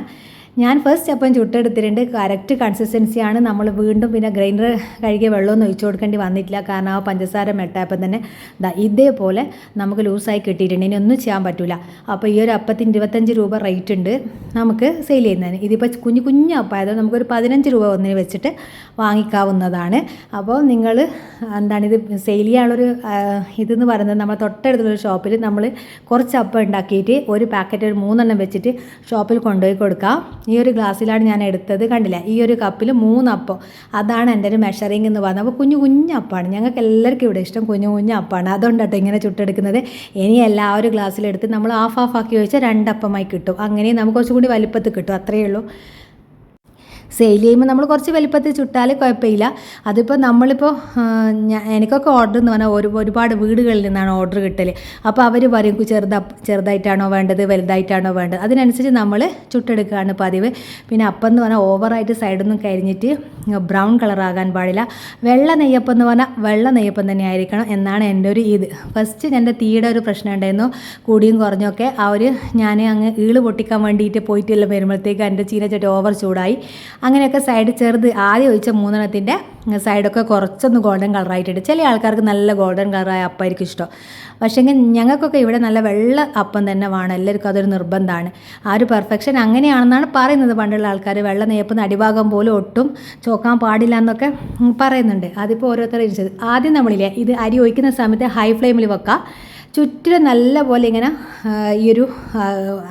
ഞാൻ ഫസ്റ്റ് അപ്പം ചുട്ടെടുത്തിട്ടുണ്ട്. കറക്റ്റ് കൺസിസ്റ്റൻസിയാണ് നമ്മൾ വീണ്ടും പിന്നെ ഗ്രൈൻഡർ കഴുകിയ വെള്ളമൊന്നും ഒഴിച്ചു കൊടുക്കേണ്ടി വന്നിട്ടില്ല. കാരണം ആ പഞ്ചസാര മെട്ടായപ്പം തന്നെ ഇതേപോലെ നമുക്ക് ലൂസായി കിട്ടിയിട്ടുണ്ട്. ഇനി ഒന്നും ചെയ്യാൻ പറ്റില്ല അപ്പോൾ ഈ ഒരു അപ്പത്തിന് ഇരുപത്തഞ്ച് രൂപ റേറ്റ് ഉണ്ട് നമുക്ക് സെയിൽ ചെയ്യുന്നതിന്. ഇതിപ്പോൾ കുഞ്ഞു കുഞ്ഞു അപ്പമായത് നമുക്കൊരു പതിനഞ്ച് രൂപ ഒന്നിന് വെച്ചിട്ട് വാങ്ങിക്കാവുന്നതാണ്. അപ്പോൾ നിങ്ങൾ എന്താണ് ഇത് സെയിൽ ചെയ്യാനുള്ളൊരു ഇതെന്ന് പറയുന്നത് നമ്മൾ തൊട്ടടുത്തുള്ള ഷോപ്പിൽ നമ്മൾ കുറച്ച് അപ്പം ഉണ്ടാക്കിയിട്ട് ഒരു പാക്കറ്റ് ഒരു മൂന്നെണ്ണം വെച്ചിട്ട് ഷോപ്പിൽ കൊണ്ടുപോയി കൊടുക്കാം. ഈ ഒരു ഗ്ലാസ്സിലാണ് ഞാൻ എടുത്തത് കണ്ടില്ല? ഈ ഒരു കപ്പിൽ മൂന്നപ്പം. അതാണ് എന്റെ ഒരു മെഷറിങ് എന്ന് പറയുന്നത്. അപ്പോൾ കുഞ്ഞു കുഞ്ഞപ്പാണ് ഞങ്ങൾക്ക് എല്ലാവർക്കും ഇവിടെ ഇഷ്ടം കുഞ്ഞു കുഞ്ഞു അപ്പമാണ് അതുകൊണ്ടാട്ടോ ഇങ്ങനെ ചുട്ടെടുക്കുന്നത്. ഇനി എല്ലാ ഒരു ഗ്ലാസ്സിലെടുത്ത് നമ്മൾ ഹാഫ് ഹാഫ് ആക്കി വെച്ചാൽ രണ്ടപ്പമായി കിട്ടും. അങ്ങനെ നമുക്ക് കുറച്ചും കൂടി വലിപ്പത്തിൽ കിട്ടും. അത്രയേ ഉള്ളൂ. സെയിൽ ചെയ്യുമ്പോൾ നമ്മൾ കുറച്ച് വലിപ്പത്തിൽ ചുട്ടാൽ കുഴപ്പമില്ല. അതിപ്പോൾ നമ്മളിപ്പോൾ എനിക്കൊക്കെ ഓർഡർ എന്ന് പറഞ്ഞാൽ ഒരു ഒരുപാട് വീടുകളിൽ നിന്നാണ് ഓർഡർ കിട്ടൽ അപ്പോൾ അവർ പറയും ചെറുത ചെറുതായിട്ടാണോ വേണ്ടത് വലുതായിട്ടാണോ വേണ്ടത്. അതിനനുസരിച്ച് നമ്മൾ ചുട്ടെടുക്കുകയാണ് പതിവ്. പിന്നെ അപ്പം എന്ന് പറഞ്ഞാൽ ഓവറായിട്ട് സൈഡൊന്നും കരിഞ്ഞിട്ട് ബ്രൗൺ കളറാകാൻ പാടില്ല. വെള്ള നെയ്യപ്പം എന്ന് പറഞ്ഞാൽ വെള്ള നെയ്യപ്പം തന്നെ ആയിരിക്കണം എന്നാണ് എന്റെ ഒരു ഇത്. ഫസ്റ്റ് എന്റെ തീയുടെ ഒരു പ്രശ്നം ഉണ്ടായിരുന്നു. കൂടിയും കുറഞ്ഞൊക്കെ ആ ഒരു ഞാൻ അങ്ങ് ഈൾ പൊട്ടിക്കാൻ വേണ്ടിയിട്ട് പോയിട്ടില്ല വരുമ്പോഴത്തേക്ക് എന്റെ ചീനച്ചട്ടി ഓവർ ചൂടായി. അങ്ങനെയൊക്കെ സൈഡ് ചെറുത് ആദ്യം ഒഴിച്ച മൂന്നെണ്ണത്തിന്റെ സൈഡൊക്കെ കുറച്ചൊന്ന് ഗോൾഡൻ കളറായിട്ടുണ്ട് ചില ആൾക്കാർക്ക് നല്ല ഗോൾഡൻ കളറായ അപ്പമായിരിക്കും ഇഷ്ടം. പക്ഷേങ്കിൽ ഞങ്ങൾക്കൊക്കെ ഇവിടെ നല്ല വെള്ള അപ്പം തന്നെ വേണം. എല്ലാവർക്കും അതൊരു നിർബന്ധമാണ്. ആ ഒരു പെർഫെക്ഷൻ അങ്ങനെയാണെന്നാണ് പറയുന്നത് പണ്ടുള്ള ആൾക്കാർ വെള്ള നെയ്യപ്പം അടിഭാഗം പോലും ഒട്ടും ചോക്കാൻ പാടില്ല എന്നൊക്കെ പറയുന്നുണ്ട്. അതിപ്പോൾ ഓരോരുത്തരും ആദ്യം നമ്മളില്ലേ ഇത് അരി ഒഴിക്കുന്ന സമയത്ത് ഹൈ ഫ്ലെയിമിൽ വെക്കുക ചുറ്റിലും നല്ല പോലെ ഇങ്ങനെ ഈ ഒരു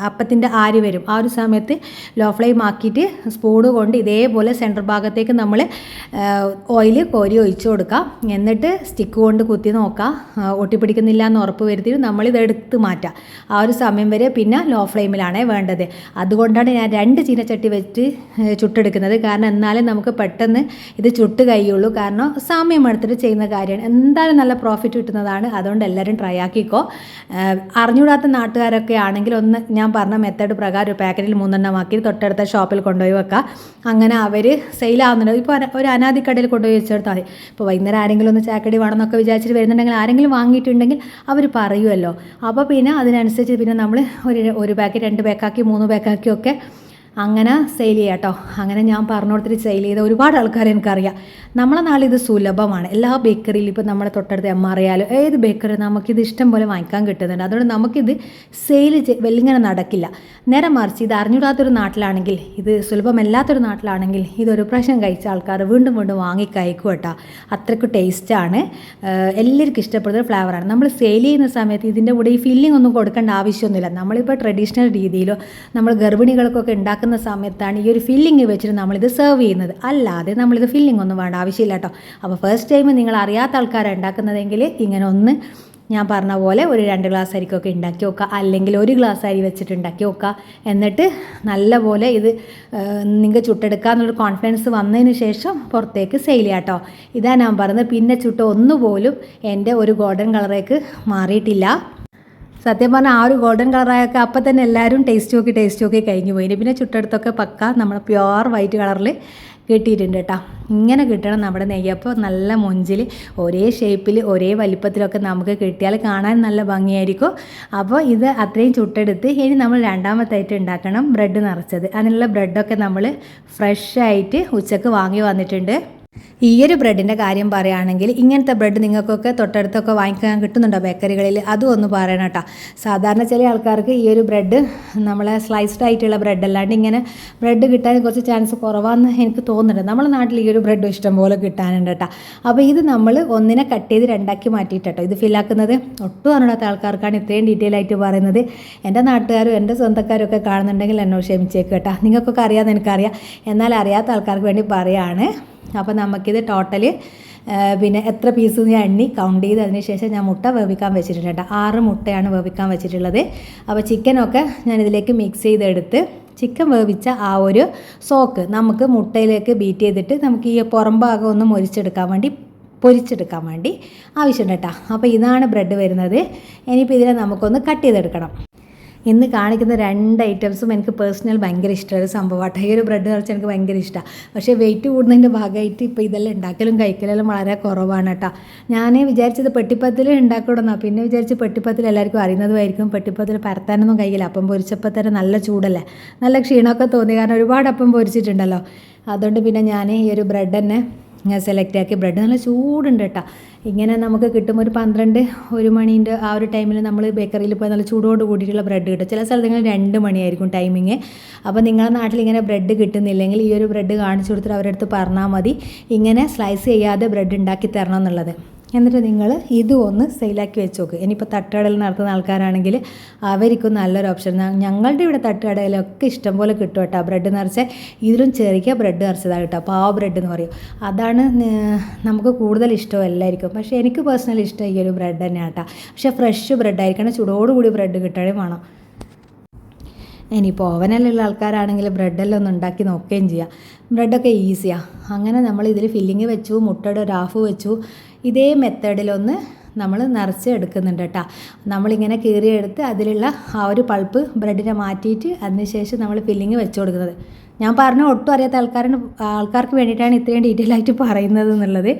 അപ്പത്തിന്റെ ആരി വരും. ആ ഒരു സമയത്ത് ലോ ഫ്ലെയിം ആക്കിയിട്ട് സ്പൂണ് കൊണ്ട് ഇതേപോലെ സെന്റർ ഭാഗത്തേക്ക് നമ്മൾ ഓയിൽ കോരി ഒഴിച്ചു കൊടുക്കാം. എന്നിട്ട് സ്റ്റിക്ക് കൊണ്ട് കുത്തി നോക്കാം. ഒട്ടിപ്പിടിക്കുന്നില്ല എന്ന് ഉറപ്പ് വരുത്തിയിട്ട് നമ്മളിത് എടുത്ത് മാറ്റാം. ആ ഒരു സമയം വരെ പിന്നെ ലോ ഫ്ലെയിമിലാണേ വേണ്ടത്. അതുകൊണ്ടാണ് ഞാൻ രണ്ട് ചീനച്ചട്ടി വെച്ച് ചുട്ടെടുക്കുന്നത്. കാരണം എന്നാലേ നമുക്ക് പെട്ടെന്ന് ഇത് ചുട്ട് കഴിയുള്ളൂ. കാരണം സമയമെടുത്തിട്ട് ചെയ്യുന്ന കാര്യമാണ്. എന്തായാലും നല്ല പ്രോഫിറ്റ് കിട്ടുന്നതാണ്. അതുകൊണ്ട് എല്ലാവരും ട്രൈ ആക്കിക്കോ. ഏഹ് അറിഞ്ഞുകൂടാത്ത നാട്ടുകാരൊക്കെ ആണെങ്കിൽ ഒന്ന് ഞാൻ പറഞ്ഞ മെത്തേഡ് പ്രകാരം ഒരു പാക്കറ്റിൽ മൂന്നെണ്ണമാക്കി തൊട്ടടുത്ത ഷോപ്പിൽ കൊണ്ടുപോയി വെക്കുക അങ്ങനെ അവർ സെയിലാവുന്നുണ്ട് ഇപ്പോൾ ഒരു അനാദിക്കടയിൽ കൊണ്ടുപോയി വെച്ചെടുത്താൽ മതി. ഇപ്പോൾ വൈകുന്നേരം ആരെങ്കിലും ഒന്ന് ചാക്കടി വേണമെന്നൊക്കെ വിചാരിച്ചിട്ട് വരുന്നുണ്ടെങ്കിൽ ആരെങ്കിലും വാങ്ങിയിട്ടുണ്ടെങ്കിൽ അവർ പറയുമല്ലോ അപ്പോൾ പിന്നെ അതിനനുസരിച്ച് പിന്നെ നമ്മൾ ഒരു ഒരു പാക്കറ്റ് രണ്ട് പാക്കാക്കി മൂന്ന് പാക്കാക്കി ഒക്കെ അങ്ങനെ സെയിൽ ചെയ്യാം കേട്ടോ അങ്ങനെ ഞാൻ പറഞ്ഞു കൊടുത്തിട്ട് സെയിൽ ചെയ്ത ഒരുപാട് ആൾക്കാരെ എനിക്കറിയാം. നമ്മളെ നാളെ ഇത് സുലഭമാണ്. എല്ലാ ബേക്കറിയിലും ഇപ്പോൾ നമ്മുടെ തൊട്ടടുത്ത് എം ആർ ആയാലും ഏത് ബേക്കറി നമുക്കിത് ഇഷ്ടം പോലെ വാങ്ങിക്കാൻ കിട്ടുന്നുണ്ട്. അതുകൊണ്ട് നമുക്കിത് സെയിൽ വെല്ലിങ്ങനെ നടക്കില്ല. നേരെ മറിച്ച് ഇത് അറിഞ്ഞൂടാത്തൊരു നാട്ടിലാണെങ്കിൽ ഇത് സുലഭമല്ലാത്തൊരു നാട്ടിലാണെങ്കിൽ ഇതൊരു പ്രാവശ്യം കഴിച്ച ആൾക്കാർ വീണ്ടും വീണ്ടും വാങ്ങിക്കയക്കും കേട്ടോ. അത്രയ്ക്ക് ടേസ്റ്റാണ് എല്ലാവർക്കും ഇഷ്ടപ്പെടുന്ന ഫ്ലേവറാണ് നമ്മൾ സെയിൽ ചെയ്യുന്ന സമയത്ത് ഇതിന്റെ കൂടെ ഈ ഫില്ലിംഗ് ഒന്നും കൊടുക്കേണ്ട ആവശ്യമൊന്നുമില്ല. നമ്മളിപ്പോൾ ട്രഡീഷണൽ രീതിയിലോ നമ്മൾ ഗർഭിണികൾക്കൊക്കെ ഉണ്ടാക്കുന്ന സമയത്താണ് ഈ ഒരു ഫില്ലിങ് വെച്ചിട്ട് നമ്മളിത് സെർവ് ചെയ്യുന്നത്. അല്ലാതെ നമ്മളിത് ഫില്ലിംഗ് ഒന്നും വേണ്ട ആവശ്യമില്ല കേട്ടോ അപ്പോൾ ഫസ്റ്റ് ടൈം നിങ്ങൾ അറിയാത്ത ആൾക്കാരാണ് ഉണ്ടാക്കുന്നതെങ്കിൽ ഇങ്ങനെ ഒന്ന് ഞാൻ പറഞ്ഞ പോലെ ഒരു രണ്ട് ഗ്ലാസ് അരിക്കൊക്കെ ഉണ്ടാക്കി വെക്കുക അല്ലെങ്കിൽ ഒരു ഗ്ലാസ് അരി വെച്ചിട്ട് ഉണ്ടാക്കി വെക്കുക എന്നിട്ട് നല്ല പോലെ ഇത് നിങ്ങൾക്ക് ചുട്ടെടുക്കുക എന്നുള്ളൊരു കോൺഫിഡൻസ് വന്നതിന് ശേഷം പുറത്തേക്ക് സെയിൽ ചെയ്യാം കേട്ടോ ഇതാ ഞാൻ പറഞ്ഞത് പിന്നെ ചുട്ട ഒന്നുപോലും എന്റെ ഒരു ഗോൾഡൻ കളറേക്ക് മാറിയിട്ടില്ല. സത്യം പറഞ്ഞാൽ ആ ഒരു ഗോൾഡൻ കളറായൊക്കെ അപ്പം തന്നെ എല്ലാവരും ടേസ്റ്റ് നോക്കി ടേസ്റ്റ് നോക്കി കഴിഞ്ഞു പോയി. പിന്നെ ചുട്ടടുത്തൊക്കെ പക്ക നമ്മൾ പ്യുവർ വൈറ്റ് കളറിൽ കിട്ടിയിട്ടുണ്ട് കേട്ടോ ഇങ്ങനെ കിട്ടണം നമ്മുടെ നെയ്യപ്പം നല്ല മൊഞ്ചിൽ ഒരേ ഷേപ്പിൽ ഒരേ വലിപ്പത്തിലൊക്കെ നമുക്ക് കിട്ടിയാൽ കാണാൻ നല്ല ഭംഗിയായിരിക്കും. അപ്പോൾ ഇത് അത്രയും ചുട്ടെടുത്ത് ഇനി നമ്മൾ രണ്ടാമത്തായിട്ട് ഉണ്ടാക്കണം ബ്രെഡ് നിറച്ചത്. അതിനുള്ള ബ്രെഡൊക്കെ നമ്മൾ ഫ്രഷ് ആയിട്ട് ഉച്ചയ്ക്ക് വാങ്ങി വന്നിട്ടുണ്ട്. ഈ ഒരു ബ്രെഡിന്റെ കാര്യം പറയുകയാണെങ്കിൽ ഇങ്ങനത്തെ ബ്രെഡ് നിങ്ങൾക്കൊക്കെ തൊട്ടടുത്തൊക്കെ വാങ്ങിക്കാൻ കിട്ടുന്നുണ്ടോ ബേക്കറികളിൽ? അതും ഒന്ന് പറയണം കേട്ടോ. സാധാരണ ചില ആൾക്കാർക്ക് ഈ ഒരു ബ്രെഡ് നമ്മളെ സ്ലൈസ്ഡ് ആയിട്ടുള്ള ബ്രെഡ് അല്ലാണ്ട് ഇങ്ങനെ ബ്രെഡ് കിട്ടാൻ കുറച്ച് ചാൻസ് കുറവാണെന്ന് എനിക്ക് തോന്നുന്നുണ്ട്. നമ്മുടെ നാട്ടിൽ ഈ ഒരു ബ്രെഡ് ഇഷ്ടംപോലെ കിട്ടാനുണ്ട് കേട്ടോ. അപ്പോൾ ഇത് നമ്മൾ ഒന്നിനെ കട്ട് ചെയ്ത് രണ്ടാക്കി മാറ്റിയിട്ട് ഇത് ഫില്ലാക്കുന്നത് ഒട്ടും അറിയാത്ത ആൾക്കാർക്കാണ് ഇത്രയും ഡീറ്റെയിൽ ആയിട്ട് പറയുന്നത്. എന്റെ നാട്ടുകാരും എന്റെ സ്വന്തക്കാരും ഒക്കെ കാണുന്നുണ്ടെങ്കിൽ എന്നോട് ക്ഷമിച്ചേക്ക് കേട്ടോ. നിങ്ങൾക്കൊക്കെ അറിയാമെന്ന് എനിക്കറിയാം എന്നാൽ അറിയാത്ത ആൾക്കാർക്ക് വേണ്ടി പറയുകയാണ് അപ്പോൾ നമുക്കിത് ടോട്ടൽ പിന്നെ എത്ര പീസ് ഞാൻ എണ്ണി കൗണ്ട് ചെയ്ത് അതിന് ശേഷം ഞാൻ മുട്ട വേവിക്കാൻ വെച്ചിട്ടുണ്ട് കേട്ടോ. ആറ് മുട്ടയാണ് വേവിക്കാൻ വെച്ചിട്ടുള്ളത്. അപ്പോൾ ചിക്കനൊക്കെ ഞാൻ ഇതിലേക്ക് മിക്സ് ചെയ്തെടുത്ത് ചിക്കൻ വേവിച്ച ആ ഒരു സോക്ക് നമുക്ക് മുട്ടയിലേക്ക് ബീറ്റ് ചെയ്തിട്ട് നമുക്ക് ഈ പുറം ഭാഗം ഒന്ന് മൊരിച്ചെടുക്കാൻ വേണ്ടി പൊരിച്ചെടുക്കാൻ വേണ്ടി ആവശ്യമുണ്ട് കേട്ടോ. അപ്പോൾ ഇതാണ് ബ്രെഡ് വരുന്നത്. ഇനിയിപ്പോൾ ഇതിനെ നമുക്കൊന്ന് കട്ട് ചെയ്തെടുക്കണം. ഇന്ന് കാണിക്കുന്ന രണ്ട് ഐറ്റംസും എനിക്ക് പേഴ്സണൽ ഭയങ്കര ഇഷ്ടമുള്ള സംഭവമാട്ടോ ഈ ഒരു ബ്രെഡ് നിറച്ച് എനിക്ക് ഭയങ്കര ഇഷ്ടമാണ് പക്ഷേ വെയിറ്റ് കൂടുന്നതിന്റെ ഭാഗമായിട്ട് ഇപ്പോൾ ഇതെല്ലാം ഉണ്ടാക്കലും കഴിക്കലെല്ലാം വളരെ കുറവാണ് കേട്ടോ. ഞാൻ വിചാരിച്ചത് പെട്ടിപ്പത്തിൽ ഉണ്ടാക്കണമെന്നാണ് പിന്നെ വിചാരിച്ച് പെട്ടിപ്പത്തിൽ എല്ലാവർക്കും അറിയുന്നതുമായിരിക്കും. പെട്ടിപ്പത്തിൽ പരത്താനൊന്നും കഴിയില്ല. അപ്പം പൊരിച്ചപ്പോൾ തന്നെ നല്ല ചൂടല്ലേ? നല്ല ക്ഷീണമൊക്കെ തോന്നി. കാരണം ഒരുപാട് അപ്പം പൊരിച്ചിട്ടുണ്ടല്ലോ. അതുകൊണ്ട് പിന്നെ ഞാൻ ഈ ഒരു ബ്രെഡ് തന്നെ ഞാൻ സെലക്ട് ആക്കി ബ്രെഡ് നല്ല ചൂടുണ്ട് കേട്ടോ ഇങ്ങനെ നമുക്ക് കിട്ടും ഒരു പന്ത്രണ്ട് ഒരു മണീന്റെ ആ ഒരു ടൈമിൽ നമ്മൾ ബേക്കറിയിൽ പോയി നല്ല ചൂടോട് കൂടിയിട്ടുള്ള ബ്രെഡ് കിട്ടും. ചില സ്ഥലങ്ങളിൽ രണ്ട് മണിയായിരിക്കും ടൈമിങ് അപ്പോൾ നിങ്ങളുടെ നാട്ടിൽ ഇങ്ങനെ ബ്രെഡ് കിട്ടുന്നില്ലെങ്കിൽ ഈ ഒരു ബ്രെഡ് കാണിച്ചു കൊടുത്തിട്ട് അവരുടെ പറഞ്ഞാൽ മതി. ഇങ്ങനെ സ്ലൈസ് ചെയ്യാതെ ബ്രെഡ് ഉണ്ടാക്കി തരണം എന്നുള്ളത്. എന്നിട്ട് നിങ്ങൾ ഇതും ഒന്ന് സെയിലാക്കി വെച്ച് നോക്ക്. ഇനിയിപ്പോൾ തട്ടുകടയിൽ നടത്തുന്ന ആൾക്കാരാണെങ്കിൽ അവർക്കും നല്ലൊരു ഓപ്ഷൻ ഞങ്ങളുടെ ഇവിടെ തട്ടുകടയിലൊക്കെ ഇഷ്ടംപോലെ കിട്ടും കേട്ടോ. ബ്രെഡ് നിറച്ച ഇതിലും ചെറിയ ബ്രെഡ് നിറച്ചതാണ് കേട്ടോ. പാവ ബ്രെഡ് എന്ന് പറയും. അതാണ് നമുക്ക് കൂടുതൽ ഇഷ്ടം എല്ലാവർക്കും പക്ഷേ എനിക്ക് പേഴ്സണലി ഇഷ്ടം ഈ ഒരു ബ്രെഡ് തന്നെയാണ് കേട്ടോ. പക്ഷേ ഫ്രഷ് ബ്രെഡ് ആയിരിക്കണം. ചൂടോടുകൂടി ബ്രെഡ് കിട്ടണേ വേണം. ഇനിയിപ്പോൾ ഓവനിലുള്ള ആൾക്കാരാണെങ്കിൽ ബ്രെഡെല്ലാം ഒന്ന് ഉണ്ടാക്കി നോക്കുകയും ചെയ്യാം. ബ്രെഡൊക്കെ ഈസിയാണ് അങ്ങനെ നമ്മൾ ഇതിൽ ഫില്ലിങ് വെച്ചു മുട്ടയുടെ ഒരു ഹാഫ് വെച്ചു. ഇതേ മെത്തേഡിലൊന്ന് നമ്മൾ നിറച്ച് എടുക്കുന്നുണ്ട് കേട്ടോ. നമ്മളിങ്ങനെ കീറിയെടുത്ത് അതിലുള്ള ആ ഒരു പൾപ്പ് ബ്രെഡിനെ മാറ്റിയിട്ട് അതിനുശേഷം നമ്മൾ ഫില്ലിങ് വെച്ച് കൊടുക്കുന്നത്. ഞാൻ പറഞ്ഞ ഒട്ടും അറിയാത്ത ആൾക്കാരാണ് ആൾക്കാർക്ക് വേണ്ടിയിട്ടാണ് ഇത്രയും ഡീറ്റെയിൽ ആയിട്ട് പറയുന്നത് എന്നുള്ളത്.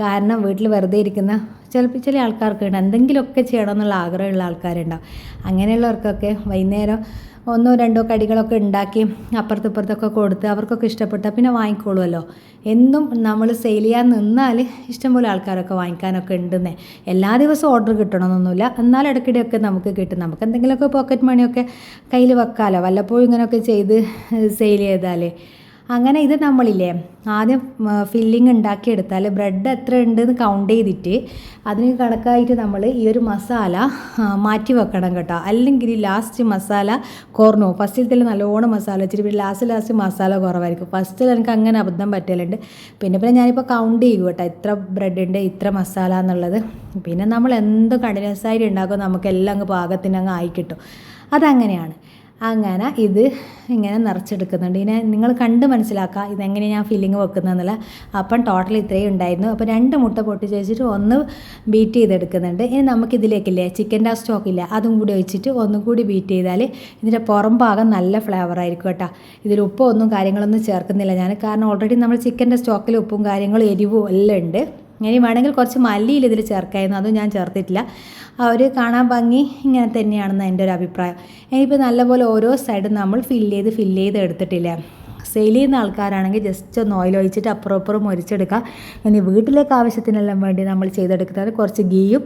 കാരണം വീട്ടിൽ വെറുതെ ഇരിക്കുന്ന ചിലപ്പോൾ ചില ആൾക്കാർക്ക് ഉണ്ട് എന്തെങ്കിലുമൊക്കെ ചെയ്യണമെന്നുള്ള ആഗ്രഹമുള്ള ആൾക്കാരുണ്ടാവും. അങ്ങനെയുള്ളവർക്കൊക്കെ വൈകുന്നേരം ഒന്നോ രണ്ടോ കടികളൊക്കെ ഉണ്ടാക്കി അപ്പുറത്തിപ്പുറത്തൊക്കെ കൊടുത്ത് അവർക്കൊക്കെ ഇഷ്ടപ്പെട്ടാൽ പിന്നെ വാങ്ങിക്കോളുമല്ലോ. എന്നും നമ്മൾ സെയിൽ ചെയ്യാൻ നിന്നാൽ ഇഷ്ടംപോലെ ആൾക്കാരൊക്കെ വാങ്ങിക്കാനൊക്കെ ഉണ്ടെന്നേ. എല്ലാ ദിവസവും ഓർഡർ കിട്ടണമെന്നൊന്നുമില്ല. എന്നാൽ ഇടയ്ക്കിടെയൊക്കെ നമുക്ക് കിട്ടും. നമുക്ക് എന്തെങ്കിലുമൊക്കെ പോക്കറ്റ് മണിയൊക്കെ കയ്യിൽ വെക്കാമല്ലോ വല്ലപ്പോഴും ഇങ്ങനെയൊക്കെ ചെയ്ത് സെയിൽ ചെയ്താൽ അങ്ങനെ ഇത് നമ്മളില്ലേ ആദ്യം ഫില്ലിങ് ഉണ്ടാക്കിയെടുത്താൽ ബ്രെഡ് എത്ര ഉണ്ടെന്ന് കൗണ്ട് ചെയ്തിട്ട് അതിന് കണക്കായിട്ട് നമ്മൾ ഈ ഒരു മസാല മാറ്റി വെക്കണം കേട്ടോ. അല്ലെങ്കിൽ ലാസ്റ്റ് മസാല കുറഞ്ഞു ഫസ്റ്റിൽ തന്നെ നല്ലോണം മസാല വെച്ചിട്ട് പിന്നെ ലാസ്റ്റ് ലാസ്റ്റ് മസാല കുറവായിരിക്കും. ഫസ്റ്റിൽ എനിക്ക് അങ്ങനെ അബദ്ധം പറ്റലുണ്ട്. പിന്നെ പിന്നെ ഞാനിപ്പോൾ കൗണ്ട് ചെയ്യും കേട്ടോ ഇത്ര ബ്രെഡുണ്ട് ഇത്ര മസാല എന്നുള്ളത്. പിന്നെ നമ്മൾ എന്ത് കണ്ടിന്യൂസ് ആയിട്ട് ഉണ്ടാക്കും നമുക്കെല്ലാം അങ്ങ് പാകത്തിന് അങ്ങ് ആയി കിട്ടും. അതങ്ങനെയാണ്. അങ്ങനെ ഇത് ഇങ്ങനെ നിറച്ചെടുക്കുന്നുണ്ട്. ഇനി നിങ്ങൾ കണ്ട് മനസ്സിലാക്കുക ഇതെങ്ങനെ ഞാൻ ഫില്ലിങ് വെക്കുന്നതെന്നുള്ള. അപ്പം ടോട്ടൽ ഇത്രയും ഉണ്ടായിരുന്നു. അപ്പോൾ രണ്ട് മുട്ട പൊട്ടിച്ച് വെച്ചിട്ട് ഒന്ന് ബീറ്റ് ചെയ്തെടുക്കുന്നുണ്ട്. ഇനി നമുക്കിതിലേക്കില്ലേ? ചിക്കന്റെ ആ സ്റ്റോക്കില്ല അതും കൂടി വെച്ചിട്ട് ഒന്നും കൂടി ബീറ്റ് ചെയ്താൽ ഇതിന്റെ പുറം ഭാഗം നല്ല ഫ്ലേവർ ആയിരിക്കും കേട്ടോ. ഇതിൽ ഉപ്പോ ഒന്നും കാര്യങ്ങളൊന്നും ചേർക്കുന്നില്ല ഞാൻ കാരണം ഓൾറെഡി നമ്മൾ ചിക്കന്റെ സ്റ്റോക്കിൽ ഉപ്പും കാര്യങ്ങളും എരിവും എല്ലാം ഉണ്ട്. ഇനി വേണമെങ്കിൽ കുറച്ച് മല്ലിയിൽ ഇതിൽ ചേർക്കായിരുന്നു. അതും ഞാൻ ചേർത്തിട്ടില്ല. ഒരു കാണാൻ ഭംഗി ഇങ്ങനെ തന്നെയാണെന്ന് എന്റെ ഒരു അഭിപ്രായം. ഇനിയിപ്പോൾ നല്ലപോലെ ഓരോ സൈഡും നമ്മൾ ഫില്ല് ചെയ്ത് ഫില്ല് ചെയ്ത് എടുത്തിട്ടില്ല. സെയിൽ ചെയ്യുന്ന ആൾക്കാരാണെങ്കിൽ ജസ്റ്റ് ഒന്ന് ഓയിൽ ഒഴിച്ചിട്ട് അപ്പുറം അപ്പുറം മൊരിച്ചെടുക്കാം ഇനി വീട്ടിലേക്ക് ആവശ്യത്തിനെല്ലാം വേണ്ടി നമ്മൾ ചെയ്തെടുക്കുന്നത് കുറച്ച് ഗീയും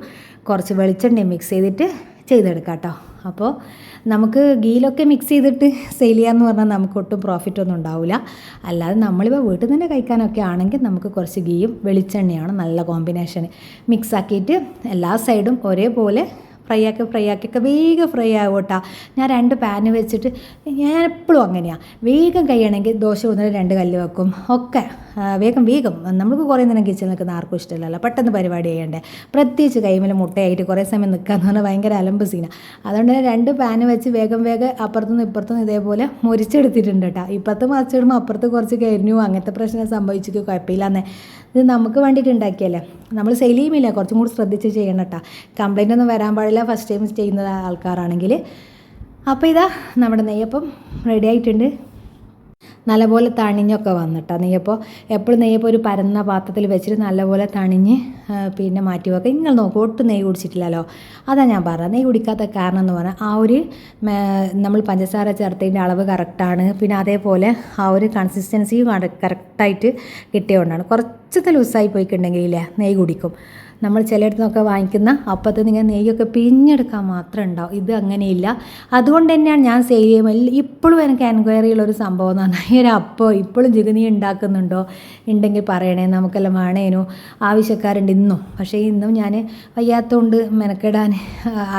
കുറച്ച് വെളിച്ചെണ്ണയും മിക്സ് ചെയ്തിട്ട് ചെയ്തെടുക്കാം കേട്ടോ. അപ്പോൾ നമുക്ക് ഗീലൊക്കെ മിക്സ് ചെയ്തിട്ട് സെയിൽ ചെയ്യാന്ന് പറഞ്ഞാൽ നമുക്ക് ഒട്ടും പ്രോഫിറ്റ് ഒന്നും ഉണ്ടാവില്ല അല്ലാതെ നമ്മളിപ്പോൾ വീട്ടിൽ തന്നെ കഴിക്കാനൊക്കെ ആണെങ്കിൽ നമുക്ക് കുറച്ച് ഗീയും വെളിച്ചെണ്ണയാണ് നല്ല കോമ്പിനേഷൻ മിക്സ് ആക്കിയിട്ട് എല്ലാ സൈഡും ഒരേപോലെ ഫ്രൈ ആക്കി ഫ്രൈ ആക്കിയൊക്കെ വേഗം ഫ്രൈ ആകും കേട്ടോ ഞാൻ രണ്ട് പാന് വെച്ചിട്ട് ഞാൻ എപ്പോഴും അങ്ങനെയാണ് വേഗം കഴിയണമെങ്കിൽ ദോശ ഒന്നിൽ രണ്ട് കല്ല് വെക്കും. ഒക്കെ വേഗം വേഗം. നമുക്ക് കുറേ നേരം കിച്ചണിൽ നിൽക്കുന്ന ആർക്കും ഇഷ്ടമല്ലല്ലോ. പെട്ടെന്ന് പരിപാടി ചെയ്യണ്ടേ. പ്രത്യേകിച്ച് കൈമിൽ മുട്ടയായിട്ട് കുറേ സമയം നിൽക്കാന്ന് പറഞ്ഞാൽ ഭയങ്കര അലമ്പ് സീനാണ് അതുകൊണ്ട് തന്നെ രണ്ട് പാന് വെച്ച് വേഗം വേഗം അപ്പുറത്തുനിന്ന് ഇപ്പുറത്തുനിന്ന് ഇതേപോലെ മുരിച്ചെടുത്തിട്ടുണ്ട് കേട്ടോ. ഇപ്പുറത്ത് മറിച്ചിടുമ്പോൾ അപ്പുറത്ത് കുറച്ച് കരിഞ്ഞു അങ്ങനത്തെ പ്രശ്നം സംഭവിച്ചിട്ട് കുഴപ്പമില്ലാന്നേ. ഇത് നമുക്ക് വേണ്ടിയിട്ട് ഉണ്ടാക്കിയല്ലേ? നമ്മൾ സെയിൽ ചെയ്യുമില്ല കുറച്ചും കൂടി ശ്രദ്ധിച്ച് ചെയ്യണം കേട്ടോ കംപ്ലൈന്റ് ഒന്നും വരാൻ പാടില്ല ഫസ്റ്റ് ടൈം ചെയ്യുന്ന ആൾക്കാരാണെങ്കിൽ. അപ്പോൾ ഇതാ നമ്മുടെ നെയ്യപ്പം റെഡി ആയിട്ടുണ്ട്. നല്ലപോലെ തണിഞ്ഞൊക്കെ വന്നിട്ടാ. നെയ്യപ്പോൾ എപ്പോഴും നെയ്യപ്പോൾ ഒരു പരന്ന പാത്രത്തിൽ വെച്ചിട്ട് നല്ലപോലെ തണിഞ്ഞ് പിന്നെ മാറ്റി വെക്കുക നിങ്ങൾ നോക്കും ഒട്ടും നെയ്യ് കുടിച്ചിട്ടില്ലല്ലോ. അതാണ് ഞാൻ പറഞ്ഞത്. നെയ്യ് കുടിക്കാത്ത കാരണം എന്ന് പറഞ്ഞാൽ ആ ഒരു നമ്മൾ പഞ്ചസാര ചേർത്തതിന്റെ അളവ് കറക്റ്റാണ് പിന്നെ അതേപോലെ ആ ഒരു കൺസിസ്റ്റൻസിയും കറക്റ്റായിട്ട് കിട്ടിയതുകൊണ്ടാണ്. കുറച്ചൊക്കെ ലൂസായി പോയിട്ടുണ്ടെങ്കിൽ ഇല്ലേ നെയ്യ് കുടിക്കും. നമ്മൾ ചിലയിടത്ത് നിന്നൊക്കെ വാങ്ങിക്കുന്ന അപ്പത്തിൽ നിങ്ങൾ നെയ്യൊക്കെ പിഞ്ഞെടുക്കാൻ മാത്രം ഉണ്ടാവും. ഇത് അങ്ങനെയില്ല. അതുകൊണ്ട് തന്നെയാണ് ഞാൻ സെയിൽ ചെയ്യുമ്പോൾ ഇപ്പോഴും എനിക്ക് എൻക്വയറി ഉള്ള ഒരു സംഭവം എന്ന് പറഞ്ഞാൽ ഈ ഒരു അപ്പോൾ ഇപ്പോഴും ജിഗുനി ഉണ്ടാക്കുന്നുണ്ടോ ഉണ്ടെങ്കിൽ പറയണേ. നമുക്കെല്ലാം വേണേനു. ആവശ്യക്കാരുണ്ട് ഇന്നും. പക്ഷേ ഇന്നും ഞാൻ വയ്യാത്തതുകൊണ്ട് മെനക്കെടാൻ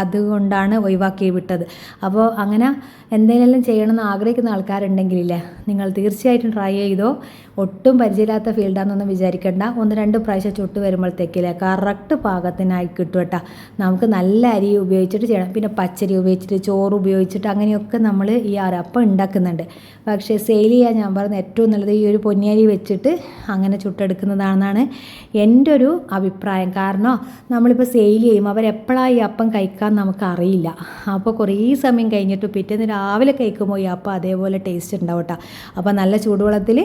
അതുകൊണ്ടാണ് ഒഴിവാക്കി വിട്ടത്. അപ്പോൾ അങ്ങനെ എന്തെങ്കിലും ചെയ്യണമെന്ന് ആഗ്രഹിക്കുന്ന ആൾക്കാരുണ്ടെങ്കിലില്ലേ നിങ്ങൾ തീർച്ചയായിട്ടും ട്രൈ ചെയ്തോ. ഒട്ടും പരിചയമില്ലാത്ത ഫീൽഡാണെന്നൊന്നും വിചാരിക്കേണ്ട. ഒന്ന് രണ്ട് പ്രാവശ്യം ചുട്ട് വരുമ്പോഴത്തേക്കില്ലേ കറക്റ്റ് പാകത്തിനായി കിട്ടും കേട്ടോ. നമുക്ക് നല്ല അരി ഉപയോഗിച്ചിട്ട് ചെയ്യണം. പിന്നെ പച്ചരി ഉപയോഗിച്ചിട്ട് ചോറ് ഉപയോഗിച്ചിട്ട് അങ്ങനെയൊക്കെ നമ്മൾ ഈ അരപ്പം ഉണ്ടാക്കുന്നുണ്ട്. പക്ഷേ സെയിൽ ചെയ്യാൻ ഞാൻ പറയുന്നത് ഏറ്റവും നല്ലത് ഈ ഒരു പൊന്നിയരി വെച്ചിട്ട് അങ്ങനെ ചുട്ടെടുക്കുന്നതാണെന്നാണ് എന്റെ ഒരു അഭിപ്രായം. കാരണം നമ്മളിപ്പോൾ സെയിൽ ചെയ്യും. അവരെപ്പോഴാണ് ഈ അപ്പം കഴിക്കാൻ നമുക്ക് അപ്പോൾ കുറേ സമയം കഴിഞ്ഞിട്ട് പിറ്റേന്ന് രാവിലെ കഴിക്കുമ്പോൾ ഈ അപ്പം അതേപോലെ ടേസ്റ്റ് ഉണ്ടാവും കേട്ടോ. അപ്പോൾ നല്ല ചൂടുവെള്ളത്തിൽ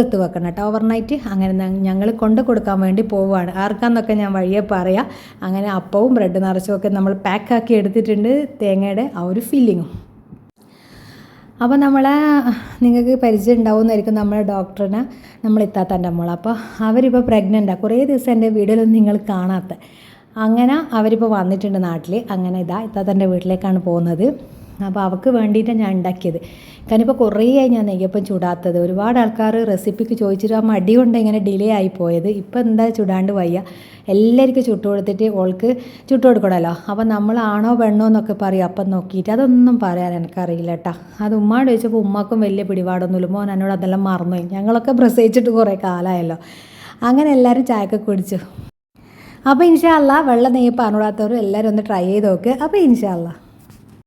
കുതിർത്ത് വെക്കണം കേട്ടോ. ഓവർനൈറ്റ് അങ്ങനെ ഞങ്ങൾ കൊണ്ട് കൊടുക്കാൻ വേണ്ടി പോവുകയാണ്. ആർക്കാന്നൊക്കെ ഞാൻ വഴിയെ പറയാം. അങ്ങനെ അപ്പവും ബ്രെഡ് നിറച്ചും ഒക്കെ നമ്മൾ പാക്കാക്കി എടുത്തിട്ടുണ്ട്. തേങ്ങയുടെ ആ ഒരു ഫീലിങ്ങും അപ്പോൾ നമ്മളെ നിങ്ങൾക്ക് പരിചയം ഉണ്ടാവുമെന്നായിരിക്കും നമ്മളെ ഡോക്ടറിനെ നമ്മൾ ഇത്താത്തന്റെ മോൾ അപ്പോൾ അവരിപ്പോൾ പ്രഗ്നന്റാണ് കുറേ ദിവസം എന്റെ വീഡിയോയിലൊന്നും നിങ്ങൾ കാണാത്ത. അങ്ങനെ അവരിപ്പോൾ വന്നിട്ടുണ്ട് നാട്ടിൽ അങ്ങനെ ഇതാ ഇത്താത്തന്റെ വീട്ടിലേക്കാണ് പോകുന്നത്. അപ്പോൾ അവൾക്ക് വേണ്ടിയിട്ടാണ് ഞാൻ ഉണ്ടാക്കിയത്. കാരണം ഇപ്പോൾ കുറേ ആയി ഞാൻ നെയ്യപ്പം ചുടാത്തത്. ഒരുപാട് ആൾക്കാർ റെസിപ്പിക്ക് ചോദിച്ചിട്ട് ആ മടി കൊണ്ട് ഇങ്ങനെ ഡിലേ ആയി പോയത്. ഇപ്പോൾ എന്താ ചുടാണ്ട് വയ്യ. എല്ലാവർക്കും ചുട്ടു കൊടുത്തിട്ട് ഓൾക്ക് ചുട്ടു കൊടുക്കണമല്ലോ. അപ്പോൾ നമ്മളാണോ പെണ്ണോ എന്നൊക്കെ പറയും. അപ്പം നോക്കിയിട്ട് അതൊന്നും പറയാൻ എനിക്കറിയില്ല കേട്ടോ. അത് ഉമ്മാട് ചോദിച്ചപ്പോൾ ഉമ്മാക്കും വലിയ പിടിപാടൊന്നുമില്ല. മോൻ എന്നോട് അതെല്ലാം മറന്നുപോയി ഞങ്ങളൊക്കെ പ്രസവിച്ചിട്ട് കുറേ കാലമായല്ലോ. അങ്ങനെ എല്ലാവരും ചായയൊക്കെ കുടിച്ചു. അപ്പോൾ ഇൻഷാല്ല വെള്ളം നെയ്യ് പറഞ്ഞുകൂടാത്തവരും എല്ലാവരും ഒന്ന് ട്രൈ ചെയ്ത് നോക്ക്. അപ്പോൾ ഇൻഷാല്ല